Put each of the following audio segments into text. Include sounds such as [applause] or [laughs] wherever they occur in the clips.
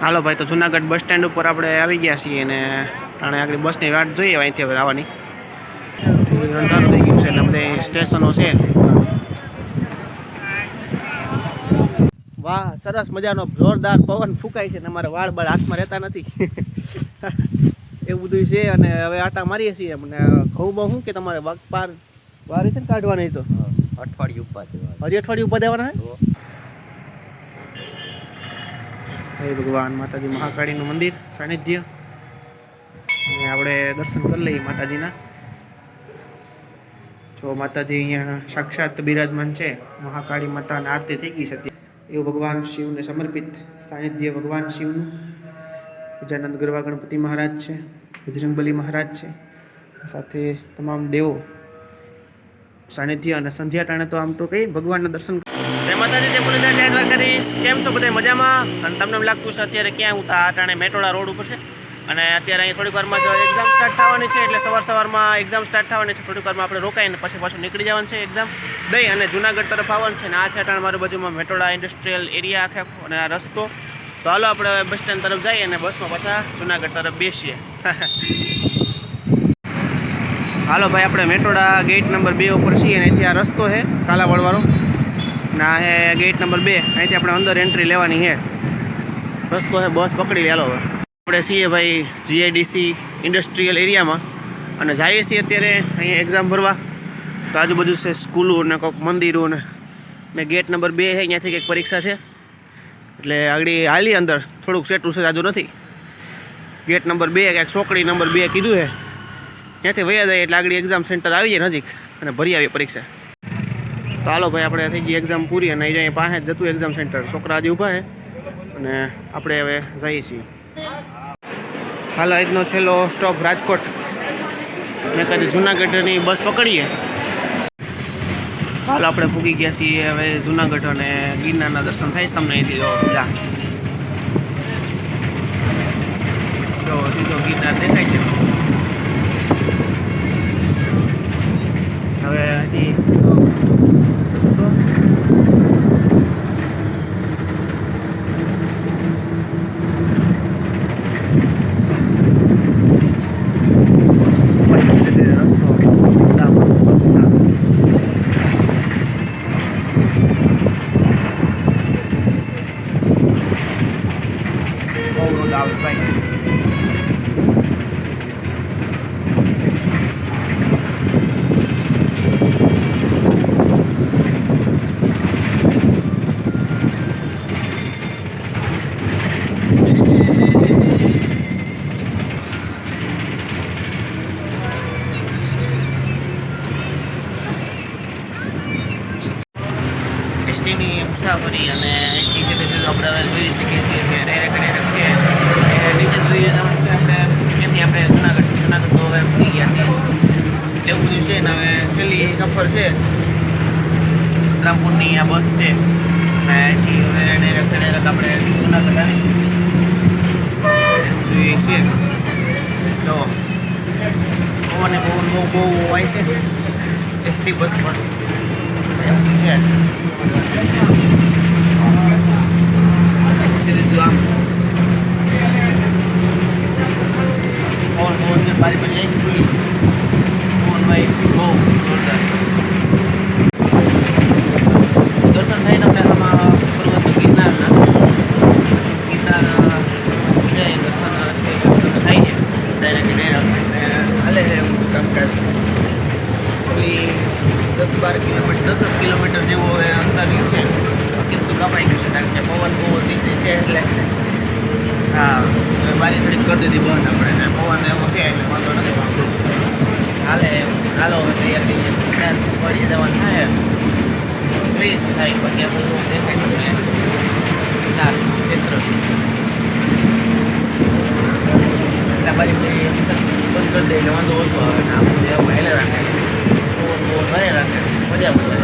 હાલો ભાઈ તો Junagadh bus stand ઉપર આપણે આવી ગયા છીએ અને ટાણે આગળ બસની વાટ જોઈએ અહીંથી હવે આવવાની અંધારું થઈ ગયું છે એટલે બધે સ્ટેશનો છે. વાહ સરસ મજાનો જોરદાર પવન ફૂંકાય છે ને અમારે વાળ બાળ હાથમાં રહેતા નથી. એવું બધું છે અને હવે આટા મારીએ છીએ અને ઘઉં બહુ શું કે તમારે? પાર વારી છે ને કાઢવાની તો? અઠવાડિયું ઉપર હજી અઠવાડિયું ઉપર દેવાના હે હે ભગવાન, માતાજી મહાકાળીનું મંદિર, સાનિધ્ય. અને આપણે દર્શન કરી લઈએ માતાજીના. જો માતાજી અહીંયા સાક્ષાત બિરાજમાન છે, મહાકાળી માતાની આરતી થઈ ગઈ હતી એવું ભગવાન શિવને સમર્પિત સાનિધ્ય ભગવાન શિવનું. ગજાનંદ ગરવા ગણપતિ મહારાજ છે, બજરંગબલી મહારાજ છે. સાથે તમામ દેવો સાનિધ્ય અને સંધ્યા ટાણે તો આમ તો કઈ ભગવાનના દર્શન જય માતાજી, જય મુરલીધર, જય કેમ છો બધા મજામાં? અને તમને લાગતું છે અત્યારે ક્યાં હું આ ટાણે મેટોડા રોડ ઉપર છે. અને અત્યારે અહીં થોડીક વારમાં જો એક્ઝામ સ્ટાર્ટ થવાની છે, એટલે સવાર સવારમાં એક્ઝામ સ્ટાર્ટ થવાની છે. થોડીક વારમાં આપણે રોકાઈને પછી પાછું નીકળી જવાનું છે એક્ઝામ દઈ અને જુનાગઢ તરફ આવવાનું છે અને આ છે ટાણે મારી બાજુમાં મેટોડા ઇન્ડસ્ટ્રીયલ એરિયા આખો અને આ રસ્તો. તો હાલો આપણે બસ સ્ટેન્ડ તરફ જઈએ અને બસમાં પાછા જુનાગઢ તરફ બેસીએ. [laughs] હાલો ભાઈ, આપણે મેટોડા ગેટ નંબર બે ઉપર છીએ અને અહીંથી આ રસ્તો છે, કાલાવડવાળો. અને આ છે ગેટ નંબર બે. અહીંથી આપણે અંદર એન્ટ્રી લેવાની છે. રસ્તો છે, બસ પકડી લે, હાલો આપણે છીએ ભાઈ જીઆઈડીસી ઇન્ડસ્ટ્રીયલ એરિયામાં અને જઈએ છીએ અત્યારે અહીંયા એક્ઝામ ભરવા. તો આજુબાજુ છે સ્કૂલો ને કોઈક મંદિરો ને. ને ગેટ નંબર બે છે અહીંયાથી કંઈક પરીક્ષા છે. એટલે આગળ હાલી અંદર. થોડુંક સેટું છે જાજુ નથી. ગેટ નંબર બે કંઈક ચોકડી નંબર બે કીધું છે. ત્યાંથી વયા જાય એટલે આગળ એક્ઝામ સેન્ટર આવી જાય નજીક અને ભરી આવીએ પરીક્ષા. તો હાલો ભાઈ, આપણે થઈ ગઈ એક્ઝામ પૂરી અને અહીંયા પાસે જ જતું એક્ઝામ સેન્ટર છોકરા આજે ઊભા છે અને આપણે હવે જઈએ છીએ. હાલો, આજનો છેલ્લો સ્ટોપ રાજકોટ. મેં કદી જુનાગઢની બસ પકડીએ. હાલ, આપણે પૂગી ગયા છીએ હવે જુનાગઢ અને ગિરનારના દર્શન થાય છે તમને અહીંથી. જો સીધો ગિરનાર દેખાય છે. હવે હજી રસ્તો પછી ધીરે ધીરે રસ્તો ડાબો બસના બહુ રોજ આવે છે ભાઈ એસટીની મુસાફરી અને અહીંથી સીધે સીધું આપણે હવે જોઈ શકીએ છીએ કે ડાયરેક્ટ ડાયરેક્ટ છે. એ નીચે જોઈએ જવાનું છે આપણે ત્યાંથી આપણે જુનાગઢ જુનાગઢ તો હવે ભૂલી ગયા છીએ. એવું બધું છે ને હવે છેલ્લી સફર છે. રામપુરની આ બસ છે. અને અહીંથી હવે ડાયરેક્ટ ડાયરેક્ટ આપણે જુનાગઢ આવી. જોઈએ છીએ. જો, પવન બહુ બહુ બહુ હોય છે. એસટી બસ પણ. એવું છે સીધું આમ પવન પવન છે બારી બારી આવી ખુલ્લી પવન ભાઈ બહુ જોરદાર દર્શન થાય તમને આમાં પર્વત ગિરનારના ગિરનાર છે એ દર્શન છે એ તમને થાય છે ડાયરેક્ટ ડાયરેક્ટ હાલે છે એવું કામકાજ પેલી દસ બાર કિલોમીટર દસ જ કિલોમીટર જેવું હવે અંતર રહ્યું છે કેટલું કપાઈ ગયું છે કારણ કે પવન બહુ નીચે છે એટલે હા હવે બારી થોડીક કરી દીધી બંધ આપણે ને પવન એવો છે એટલે વાંધો નથી વાંધો હાલે હાલો થઈએ પચાસ પડી જવાનું થાય ત્રીસ થાય પછી આપણું દેખાય તમને ચાર ક્ષેત્ર એટલા બાજુ બંધ કરી દે એટલે વાંધો ઓછો આવે ને આપણે એવું હેલે રાખે ભરે રાખે મજા મજા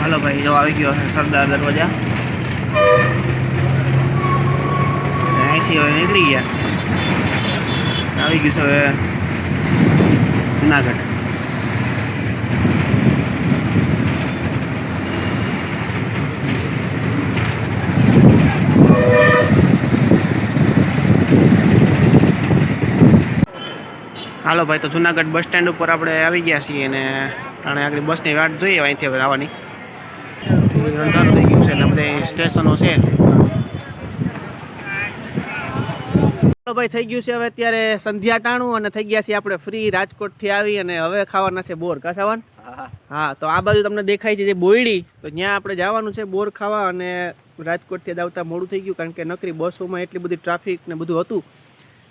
હાલો ભાઈ, જો આવી ગયો છે સરદાર દરવાજા. અહીંથી હવે નીકળી ગયા. આવી ગયું છે હવે જુનાગઢ. હાલો ભાઈ, તો જુનાગઢ બસ સ્ટેન્ડ ઉપર આપણે આવી ગયા છીએ અને ટાણે આગળ બસની વાટ જોઈએ અહીંથી હવે આવવાની રંધારું થઈ ગયું છે એટલે બધે સ્ટેશનો છે. હાલો ભાઈ થઈ ગયું છે હવે અત્યારે સંધ્યા ટાણું અને થઈ ગયા છીએ આપણે ફ્રી રાજકોટથી આવી અને હવે ખાવાના છે બોર. કાસાવાન હા. તો આ બાજુ તમને દેખાય છે જે બોયડી. તો ત્યાં આપણે જવાનું છે બોર ખાવા અને રાજકોટથી આવતા મોડું થઈ ગયું કારણ કે નકરી બસોમાં એટલી બધી ટ્રાફિક ને બધું હતું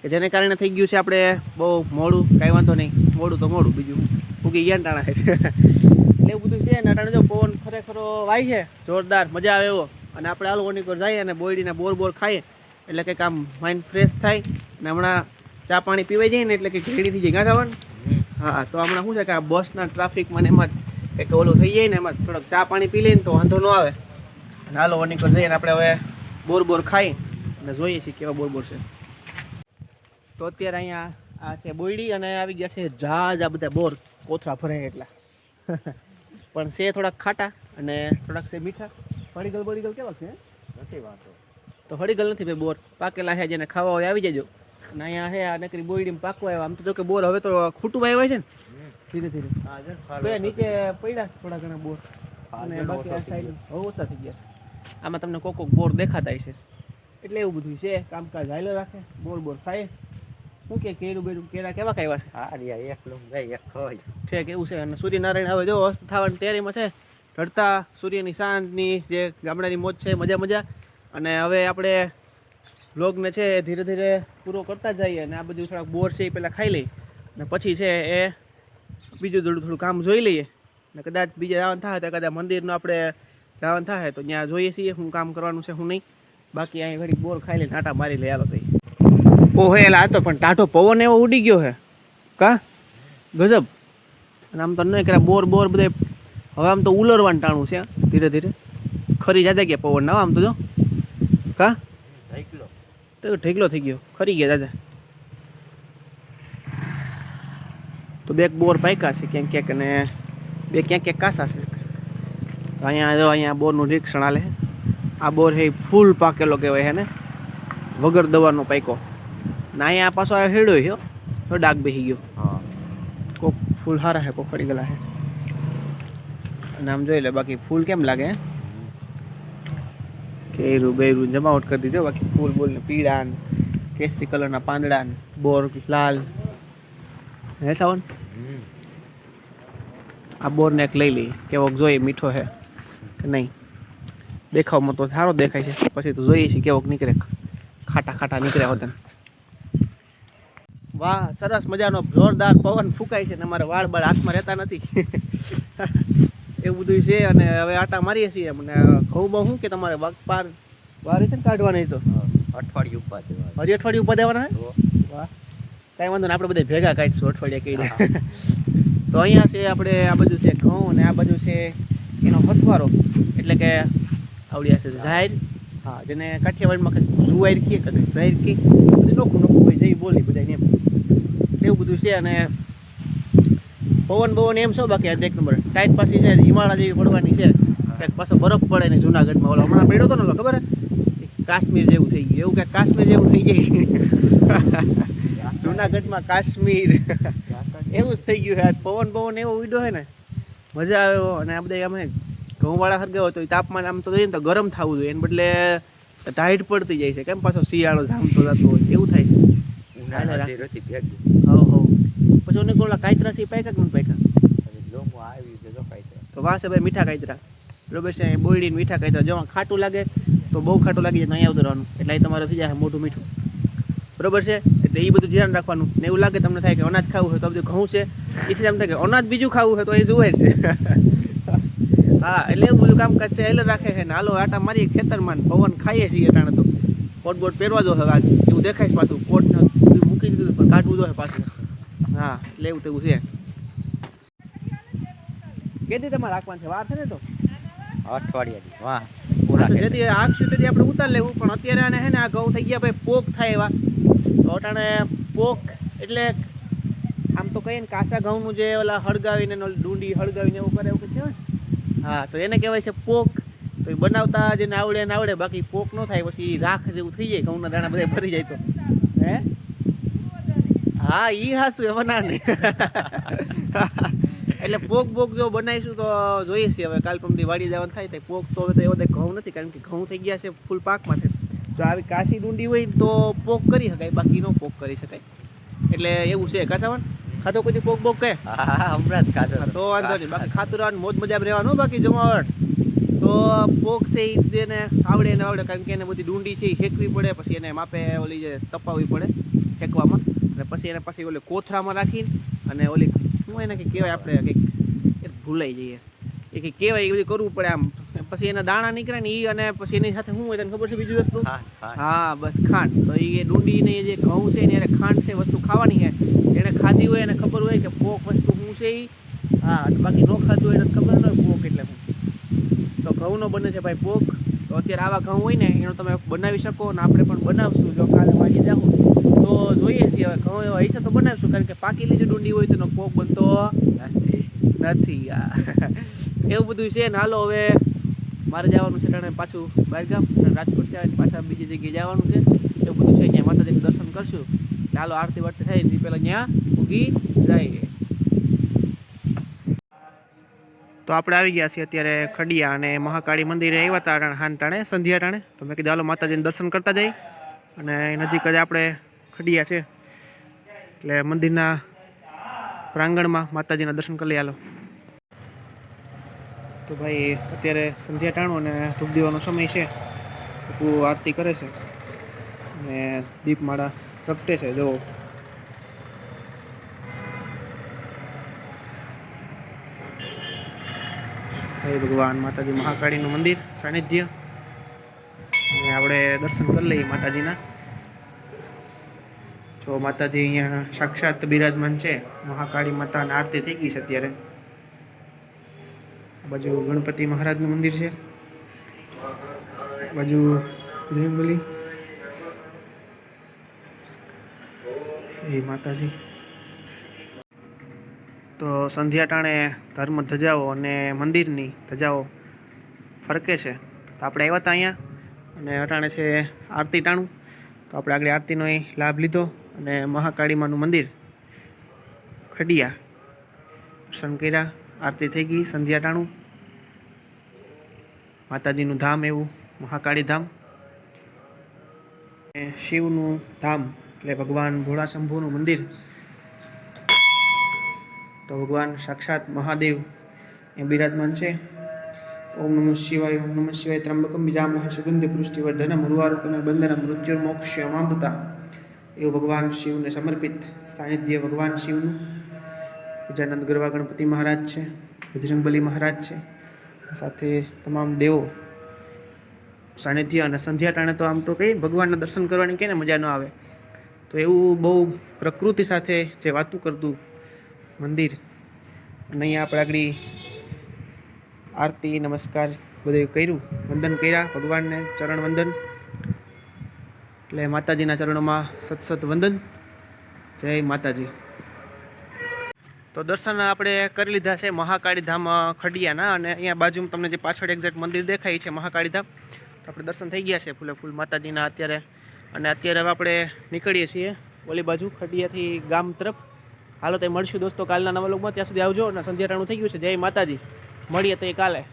કે જેને કારણે થઈ ગયું છે આપણે બહુ મોડું. કાંઈ વાંધો નહીં. મોડું તો મોડું બીજું ઉગી ગયા ટાણા એટલે એવું બધું છે ને અટાણે જો પવન ખરેખરો વાય છે. જોરદાર મજા આવે એવો. અને આપણે આલુ ઓનીકોર જઈએ અને બોયડીને બોર બોર ખાઈએ. એટલે કંઈક આમ માઇન્ડ ફ્રેશ થાય ને હમણાં ચા પાણી પીવાઈ જાય ને એટલે કે ઘેડી થઈ જાય. હા, તો હમણાં શું છે કે આ બસના ટ્રાફિકમાં એમાં જ કંઈક ઓલું થઈ જાય ને એમાં થોડોક ચા પાણી પી લઈએ ને તો વાંધો ન આવે. અને હાલો ઓનીકોર જઈએ ને આપણે હવે બોર બોર ખાઈ અને જોઈએ છીએ કેવા બોર બોર છે. તો અત્યારે અહીંયા આ છે બોયડી અને આવી ગયા છે જહાજ આ બધા બોર કોથળા ફરે એટલા. [laughs] પણ છે થોડાક ખાટા અને થોડાક છે મીઠા. પડીગલ બળીગલ કેવા છે? નથી વાંધો. તો હળીગલ નથી ભાઈ બોર. પાકેલા છે જેને ખાવા હોય આવી જજો. અને અહીંયા છે આ નકરી બોયડીમાં પાકવા આવ્યા. આમ તો કે બોર હવે તો ખૂટું આવ્યા છે ને ધીરે ધીરે. નીચે પડ્યા થોડા ઘણા બોર. અને બાકી આ સાઈડ હવે ઓછા થઈ ગયા. આમાં તમને કોક કોક બોર દેખાતા છે. એટલે એવું બધું છે. કામકાજ હાલે રાખે. બોર બોર થાય. શું કે કેરું બેરું કેરા કેવા કાવ્યા છે? હા રિયા એક જાય એક ખવાય છે અને સૂર્યનારાયણ હવે જો અસ્ત થવાની તૈયારીમાં છે. ઢળતા સૂર્યની સાંજની જે ગામડાની મોજ છે મજા મજા. અને હવે આપણે વ્લોગને છે એ ધીરે ધીરે પૂરો કરતા જઈએ અને આ બધું થોડાક બોર છે એ પહેલાં ખાઈ લઈએ. અને પછી છે એ બીજું થોડું થોડું કામ જોઈ લઈએ. ને કદાચ બીજે જવાનું થાય તો કદાચ મંદિરનું આપણે જવાનું થાય તો ત્યાં જોઈએ છીએ શું કામ કરવાનું છે શું નહીં. બાકી અહીં ઘડી બોર ખાઈ લઈને આટા મારી લઈ આલો તઈ. ઓહે એટલે આ તો પણ ટાઢો પવન એવો ઉડી ગયો હે. કા? ગજબ. અને આમ તો નહીં કર્યા, બોર બોર બધે, હવે આમ તો ઉલરવાનું ટાણું છે ધીરે ધીરે. ખરી જાતે ગયા પવન ના આમ તો જો. કા? તો ઢેકલો થઈ ગયો. ખરી ગયા દાદા. તો બે બોર પાક્યા છે ક્યાંક ક્યાંક અને બે ક્યાંક ક્યાંક કાસા છે. અહીંયા જો અહીંયા બોરનું નિરીક્ષણ હાલે. આ બોર હે ફૂલ પાકેલો કહેવાય હે ને. વગર દવાનો પાક્યો. ના અહીંયા પાછો આ હેડો હ્યો તો ડાક બેસી ગયો. હા. કોક ફૂલ હારા હે કોક ફરી ગયેલા હે. અને આમ જોઈ લે બાકી ફૂલ કેમ લાગે? હે? કેરું બેરું જમાવટ કરી દીધો. બાકી ફૂલ બોલ ને પીળા ને કેસરી કલરના પાંદડા ને બોર લાલ. હે સાવન? આ બોરને એક લઈ લઈ કેવો જોઈએ, મીઠો છે કે નહીં? દેખાવમાં તો સારો દેખાય છે. પછી તો જોઈએ છીએ કેવોક નીકળે. ખાટા ખાટા નીકળ્યા હોત વાહ, સરસ મજાનો જોરદાર પવન ફૂંકાય છે ને અમારે વાળ બાળ હાથમાં રહેતા નથી. એવું બધું છે અને હવે આટા મારીએ છીએ અને ઘઉં બહુ શું કે તમારે પાર વારી છે ને કાઢવાની તો? અઠવાડિયું ઉપર હજી અઠવાડિયું ઉપર દેવાના વાહ. કાંઈ વાંધો નહીં આપણે બધા ભેગા કાઢીશું અઠવાડિયા કઈ તો અહીંયા છે આપણે આ બાજુ છે ઘઉં અને આ બાજુ છે એનો હથવારો એટલે કે આવડ્યા છે ઝાહેર હા. જેને કાઠિયાવાડમાં કંઈક જુવાઈર કે કદાચ ઝાહેર કે લોકો લોકો ભાઈ જઈ બોલી બધા એમ. એવું બધું છે અને પવન પવન એમ છો બાકી આ એક નંબર ટાઈટ પાછી છે હિમાળા જેવી પડવાની છે. કંઈક પાછો બરફ પડે ને જુનાગઢમાં. ઓલો હમણાં પડ્યો હતો ને ખબર કાશ્મીર જેવું થઈ ગયું. એવું કંઈક કાશ્મીર જેવું થઈ જાય [laughs] જુનાગઢમાં કાશ્મીર. [laughs] એવું જ થઈ ગયું છે. પવન પવન એવો ઉડ્યો છે ને મજા આવ્યો અને આ બધા અમે ઘઉંવાળા હોય તો એ તાપમાન આમ તો જોઈએ ને તો ગરમ થવું જોઈએ. એને બદલે ટાઈટ પડતી જાય છે. કેમ પાછો શિયાળો જામતો જતો હોય એવું થાય છે. ઉનાળાથી રસી ભેગું. હવ. પછી ઓને ગોળા કાયતરાથી પાક્યા કે મને પાક્યા? હવે લોમો આવી છે જો છે તો વાસે ભાઈ મીઠા કાયતરા. બરોબર છે બોયડીને મીઠા કાયતરા. જો ખાટું લાગે તો બહુ ખાટું લાગી જાય અહીંયા ઉતરવાનું. એટલે એ તમારે થઈ જાય મોટું મીઠું. બરોબર છે? એટલે એ બધું ધ્યાન રાખવાનું. ને એવું લાગે તમને થાય કે અનાજ ખાવું હોય તો આ બધું ઘઉં છે. એથી એમ થાય કે અનાજ બીજું ખાવું હોય તો એ જુવાર છે. [laughs] હા એટલે એવું બધું કામકાજ છે. એટલે રાખે છે. ને હાલો આટા મારી ખેતરમાં ને પવન ખાઈએ છીએ અટાણે તો. કોટ બોટ પહેરવા દો હવે આજ. તું દેખાય પાછું. કોટ ને મૂકી દીધું પણ કાઢવું દો પાછું. હા એટલે એવું તેવું છે. કેદી તમારે રાખવાનું છે? વાર છે ને તો? અઠવાડિયાથી વાહ. પૂરા જેથી આખશું તેથી આપણે ઉતાર લેવું પણ અત્યારે આને હે ને આ ઘઉં થઈ ગયા ભાઈ પોક થાય એવા. તો અટાણે પોક એટલે આમ તો કહીએ ને કાસા ઘઉંનું જે ઓલા હળગાવીને ડુંડી હળગાવીને એવું કરે એવું કહેવાય ને? હા તો એને કહેવાય છે પોક. તો એ બનાવતા જેને આવડે ને આવડે બાકી પોક ન થાય પછી રાખ જેવું થઈ જાય ઘઉંના દાણા બધા ભરી જાય તો. હે ઈ હાસુ એ બનાને. એટલે પોક પોક જો બનાવીશું તો જોઈએ છીએ હવે. કાલ પમદી વાડી જવાનું થાય તો પોક તો હવે તો એવો તો ઘઉં નથી કારણ કે ઘઉં થઈ ગયા છે ફૂલ પાકમાં છે. જો આવી કાશી ડુંડી હોય તો પોક કરી શકાય બાકી નો પોક કરી શકાય. એટલે એવું છે કાસાવન? ખાતો કોઈ પોક બોક હા હમણાં જ ખાતો તો વાંધો નહીં બાકી ખાતું રહેવાનું મોજ મજા રહેવાનું બાકી જમાવટ તો પોક છે એ તેને આવડે ને આવડે કારણ કે એને બધી ડુંડી છે એ ફેંકવી પડે પછી એને માપે ઓલી જે તપાવવી પડે ફેંકવામાં. અને પછી એને પછી ઓલી કોથરામાં રાખીને અને ઓલી શું એને કંઈક કહેવાય આપણે કંઈક ભૂલાઈ જઈએ. એ કંઈક કહેવાય એ બધું કરવું પડે આમ. પછી એના દાણા નીકળે ને એ અને પછી એની સાથે શું હોય તને ખબર છે બીજી વસ્તુ. હા બસ ખાંડ. તો એ ડુંડીની જે ઘઉં છે ને એને ખાંડ છે વસ્તુ ખાવાની છે. એને ખાધી હોય એને ખબર હોય કે પોક વસ્તુ શું છે એ હા બાકી ન ખાધું હોય એને ખબર ન હોય પોક એટલે શું. ઘઉંનો બને છે ભાઈ પોક તો અત્યારે આવા ઘઉં હોય ને, એનો તમે બનાવી શકો અને આપણે પણ બનાવશું જો કાલે વાંચી જાઉં તો જોઈએ છીએ હવે, ઘઉં એવા હશે તો બનાવીશું, કારણ કે પાકેલી જે ડુંડી હોય તેનો પોક બનતો નથી. એવું બધું છે ને, હાલો હવે મારે જવાનું છે ટાણે પાછું બહારગામ રાજકોટ આવીને પાછા બીજી જગ્યાએ જવાનું છે. એવું બધું છે, ત્યાં માતાજીનું દર્શન કરશું. ચાલો આરતી વારતી થાય ને પહેલાં ત્યાં ઉગી જાય તો આપણે આવી ગયા છીએ અત્યારે ખડિયા અને મહાકાળી મંદિરે. આવ્યા હતા રણ હાન ટાણે, સંધ્યા ટાણે. તો મેં કીધું, હાલો, માતાજીને દર્શન કરતા જઈ અને નજીક જ આપણે ખડિયા છે. એટલે મંદિરના પ્રાંગણમાં માતાજીના દર્શન કરી લઈએ. હાલો. તો ભાઈ, અત્યારે સંધ્યા ટાણું અને ધૂપ દેવાનો સમય છે. આરતી કરે છે. અને દીપમાળા પ્રગટે છે. જો હે ભગવાન, માતાજી મહાકાળીનું મંદિર, સાનિધ્ય. આપણે દર્શન કરી લઈએ માતાજીના. જો માતાજી અહીંયા સાક્ષાત બિરાજમાન છે, મહાકાળી માતાની આરતી થઈ ગઈ છે અત્યારે. બાજુ ગણપતિ મહારાજનું મંદિર છે. બાજુ બજરંગબલી એ માતાજી. તો સંધ્યા ટાણે ધર્મ ધજાઓ અને મંદિરની ધજાઓ ફરકે છે. તો આપણે આવ્યા હતા અહીંયા અને અટાણે છે આરતી ટાણું. તો આપણે આગળ આરતીનો લાભ લીધો અને મહાકાળીમાનું મંદિર ખડિયા દર્શન કર્યા. આરતી થઈ ગઈ સંધ્યા ટાણું. માતાજીનું ધામ એવું, મહાકાળી ધામ. શિવનું ધામ, એટલે ભગવાન ભોળા શંભુનું મંદિર તો ભગવાન સાક્ષાત મહાદેવ એ બિરાજમાન છે. ઓમ નમઃ શિવાય, ઓમ નમઃ શિવાય, ત્રંબકમ બીજામહ સુગંધિ પુષ્ટિવર્ધનમ ઉર્વારુકમ બંધનમ મોક્ષ અમામૃતા એવું ભગવાન શિવને સમર્પિત સાનિધ્ય ભગવાન શિવનું. ગજાનંદ ગરવા ગણપતિ મહારાજ છે, બજરંગબલી મહારાજ છે. સાથે તમામ દેવો સાનિધ્ય અને સંધ્યા ટાણે તો આમ તો કંઈ ભગવાનના દર્શન કરવાની કેને મજા ન આવે. તો એવું બહુ પ્રકૃતિ સાથે જે વાતું કરતું મંદિર. અને અહીંયા આપણે આગળ આરતી, નમસ્કાર બધું કર્યું. વંદન કર્યા, ભગવાનને ચરણ વંદન. એટલે માતાજીના ચરણોમાં સત સત વંદન. જય માતાજી. તો દર્શન આપણે કરી લીધા છે મહાકાળી ધામ ખડિયાના અને અહીંયા બાજુમાં તમને જે પાછળ એક્ઝેક્ટ મંદિર દેખાય છે મહાકાળી ધામ તો આપણે દર્શન થઈ ગયા છે ફૂલે ફૂલ માતાજીના અત્યારે. અને અત્યારે હવે આપણે નીકળીએ છીએ ઓલી બાજુ ખડિયાથી ગામ તરફ. હાલો તે મળશું દોસ્તો કાલના નવા લોકમાં ત્યાં સુધી આવજો અને સંધ્યા ટાણું થઈ ગયું છે. જય માતાજી. મળીએ તે કાલે.